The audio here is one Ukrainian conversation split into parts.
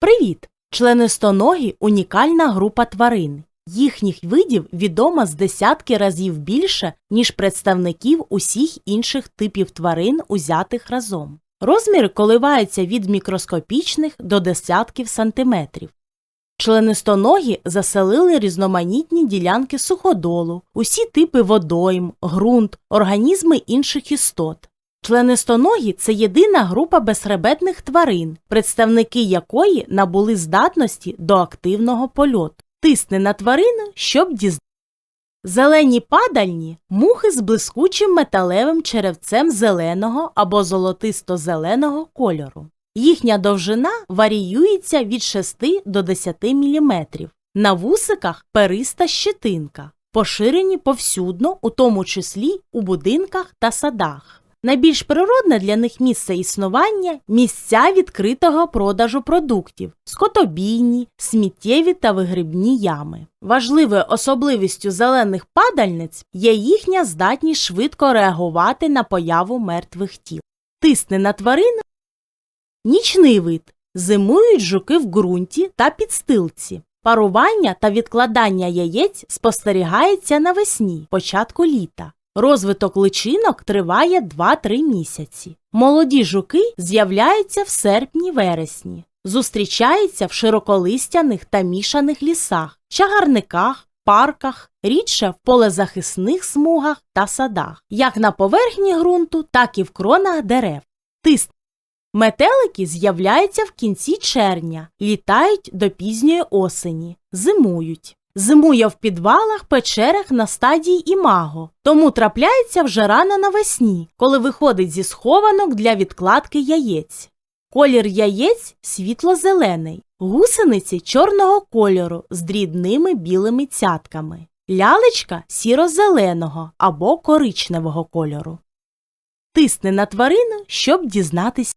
Привіт! Членистоногі – унікальна група тварин. Їхніх видів відомо з десятки разів більше, ніж представників усіх інших типів тварин, узятих разом. Розміри коливаються від мікроскопічних до десятків сантиметрів. Членистоногі заселили різноманітні ділянки суходолу, усі типи водойм, ґрунт, організми інших істот. Членистоногі – це єдина група безхребетних тварин, представники якої набули здатності до активного польоту. Тисне на тварину, щоб дізнатися. Зелені падальні – мухи з блискучим металевим черевцем зеленого або золотисто-зеленого кольору. Їхня довжина варіюється від 6 до 10 мм. На вусиках периста щетинка, поширені повсюдно, у тому числі у будинках та садах. Найбільш природне для них місце існування місця відкритого продажу продуктів, скотобійні, сміттєві та вигрібні ями. Важливою особливістю зелених падальниць є їхня здатність швидко реагувати на появу мертвих тіл. Тисне на тварину нічний вид. Зимують жуки в ґрунті та підстилці. Парування та відкладання яєць спостерігається навесні, початку літа. Розвиток личинок триває 2-3 місяці. Молоді жуки з'являються в серпні-вересні. Зустрічаються в широколистяних та мішаних лісах, чагарниках, парках, рідше в полезахисних смугах та садах, як на поверхні ґрунту, так і в кронах дерев. Тиск Метелики з'являються в кінці червня, літають до пізньої осені, зимують. Зимує в підвалах, печерах на стадії імаго, тому трапляється вже рано навесні, коли виходить зі схованок для відкладки яєць. Колір яєць світло-зелений, гусениці чорного кольору з дрібними білими цятками, лялечка сіро-зеленого або коричневого кольору. Тисне на тварину, щоб дізнатися.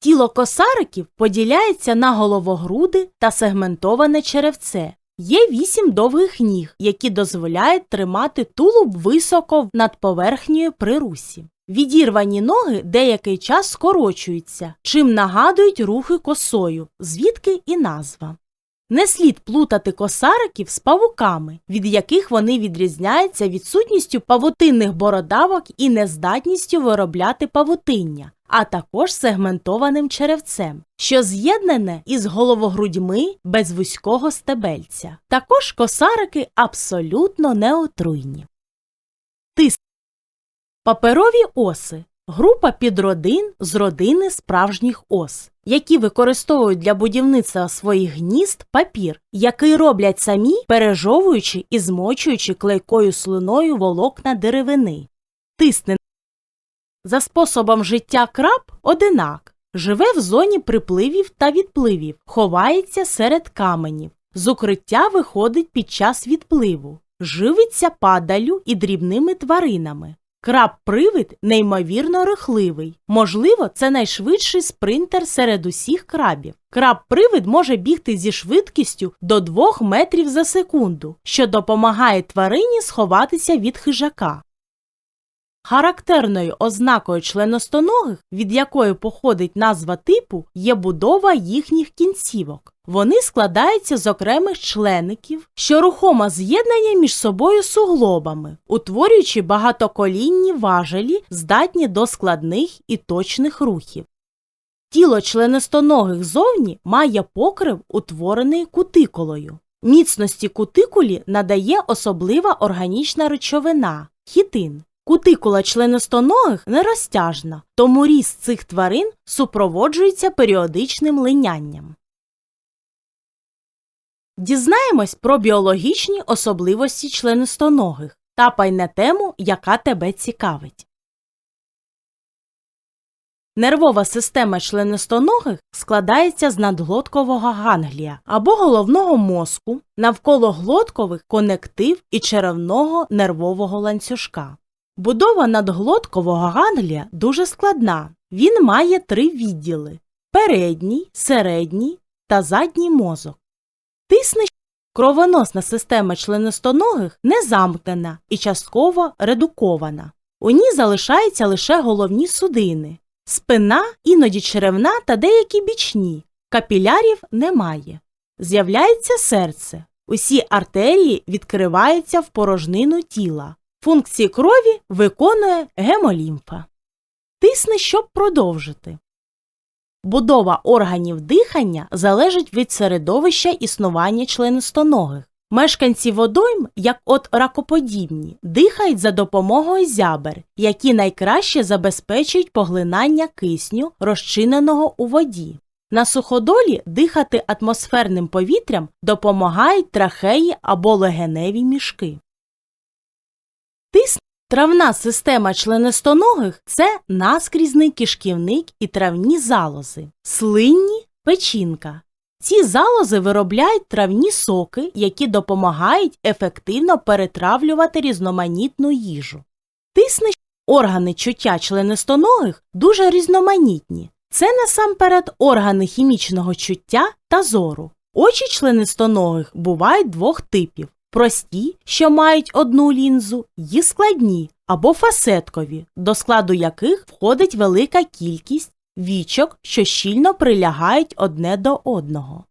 Тіло косариків поділяється на головогруди та сегментоване черевце. Є вісім довгих ніг, які дозволяють тримати тулуб високо над поверхнею при русі. Відірвані ноги деякий час скорочуються, чим нагадують рухи косою, звідки і назва. Не слід плутати косариків з павуками, від яких вони відрізняються відсутністю павутинних бородавок і нездатністю виробляти павутиння, а також сегментованим черевцем, що з'єднане із головогрудьми без вузького стебельця. Також косарики абсолютно неотруйні. Тис. Паперові оси група підродин з родини справжніх ос, які використовують для будівництва своїх гнізд папір, який роблять самі, пережовуючи і змочуючи клейкою слиною волокна деревини. Тисне за способом життя краб одинак. Живе в зоні припливів та відпливів, ховається серед каменів. З укриття виходить під час відпливу, живиться падалю і дрібними тваринами. Краб-привид неймовірно рихливий. Можливо, це найшвидший спринтер серед усіх крабів. Краб-привид може бігти зі швидкістю до 2 метрів за секунду, що допомагає тварині сховатися від хижака. Характерною ознакою членостоногих, від якої походить назва типу, є будова їхніх кінцівок. Вони складаються з окремих члеників, що рухомо з'єднані між собою суглобами, утворюючи багатоколінні важелі, здатні до складних і точних рухів. Тіло членистоногих зовні має покрив, утворений кутикулою. Міцності кутикулі надає особлива органічна речовина хітин. Кутикула членистоногих нерозтяжна, тому ріст цих тварин супроводжується періодичним линянням. Дізнаємось про біологічні особливості членистоногих. Тапай на тему, яка тебе цікавить. Нервова система членистоногих складається з надглоткового ганглія або головного мозку, навколо глоткових конектив і черевного нервового ланцюжка. Будова надглоткового ганглія дуже складна. Він має три відділи передній, середній та задній мозок. Тисне кровоносна система членистоногих не замкнена і частково редукована. У ній залишаються лише головні судини, спина, іноді черевна та деякі бічні, Капілярів немає. З'являється серце. Усі артерії відкриваються в порожнину тіла. Функції крові виконує гемолімфа. Тисне, щоб продовжити. Будова органів дихання залежить від середовища існування членистоногих. Мешканці водойм, як от ракоподібні, дихають за допомогою зябер, які найкраще забезпечують поглинання кисню, розчиненого у воді. На суходолі дихати атмосферним повітрям допомагають трахеї або легеневі мішки. Тиск Травна система членистоногих це наскрізний кишківник і травні залози, слинні печінка. Ці залози виробляють травні соки, які допомагають ефективно перетравлювати різноманітну їжу. Тисне органи чуття членистоногих дуже різноманітні. Це насамперед органи хімічного чуття та зору. Очі членистоногих бувають двох типів прості, що мають одну лінзу, і складні або фасеткові, до складу яких входить велика кількість вічок, що щільно прилягають одне до одного.